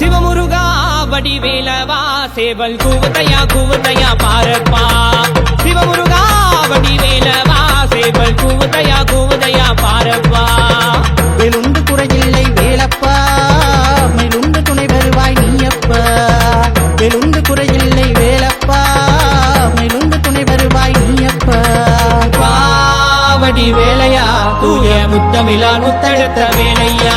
சிவமுருகா வடிவேலவா சேவல் கூவத்தையா கூவத்தையா பாரப்பா. சிவமுருகா வடிவேலவா சேவல் கூவத்தையா கூவதையா பாரப்பா. வேலுண்டு குறையில்லை வேலப்பா மேலுண்டு துணை வருவாய் நீயப்பா. வேலுண்டு குறையில்லை வேலப்பா மேலுண்டு துணை வருவாய் நீயப்பா. வாவடி வேலையா தூய முத்தமிழா முத்தெடுத்த வேலையா.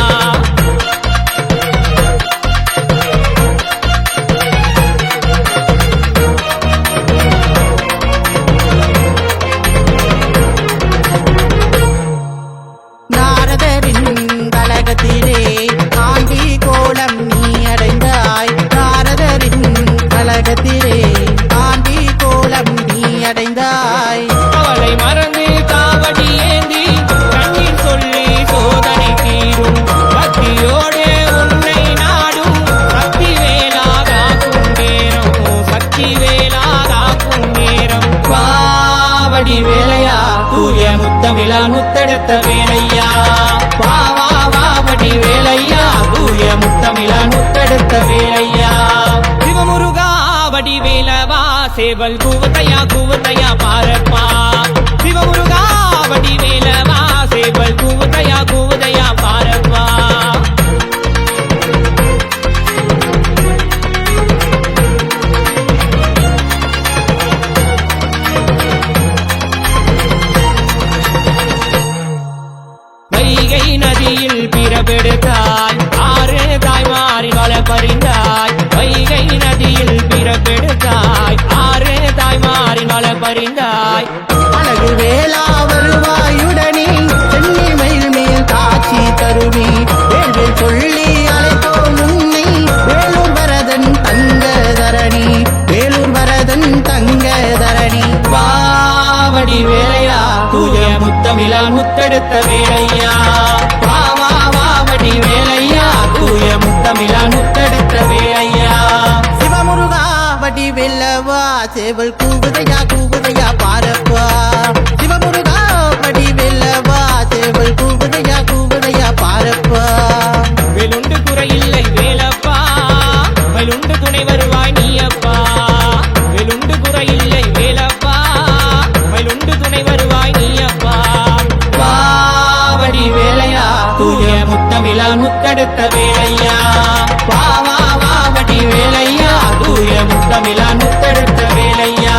காவடி வேலையா? தூய முத்தமிழா முத்தெடுத்த வேலையா? வா வா வாவடி வேலையா? தூய முத்தமிழா முத்தெடுத்த வேலையா? சிவமுருகா வடி வேலவா? சேவல் கூவத்தையா கூவத்தையா பாரப்பா? சிவமுருகா வடி வேலவா? சேவல் கூவத்தையா கூவதையா பாரப்பா? அறிந்தாய். அழகு வேளா வருவாயுடனே சென்னி மயில் மேல் காட்சி தருவி வேள்வில் சொல்லி அழைத்தோ உன்னை. வேலூர் வரதன் தங்க தரணி வேலூர் வரதன் தங்க தரணி பாவடி வேலையா? தூய முத்தமிழா முத்தெடுத்த வேலையா? வா வேலையா? தூய முத்தமிழா முத்தெடுத்த வேலையா? சிவமுருகா வடி வெல்லவா சேவல் கூவுதையா? முத்தமிழா வேலையா? வா வா வா வாவடி வேலையா? தூய முத்தமிழா முத்தெடுத்த வேலையா?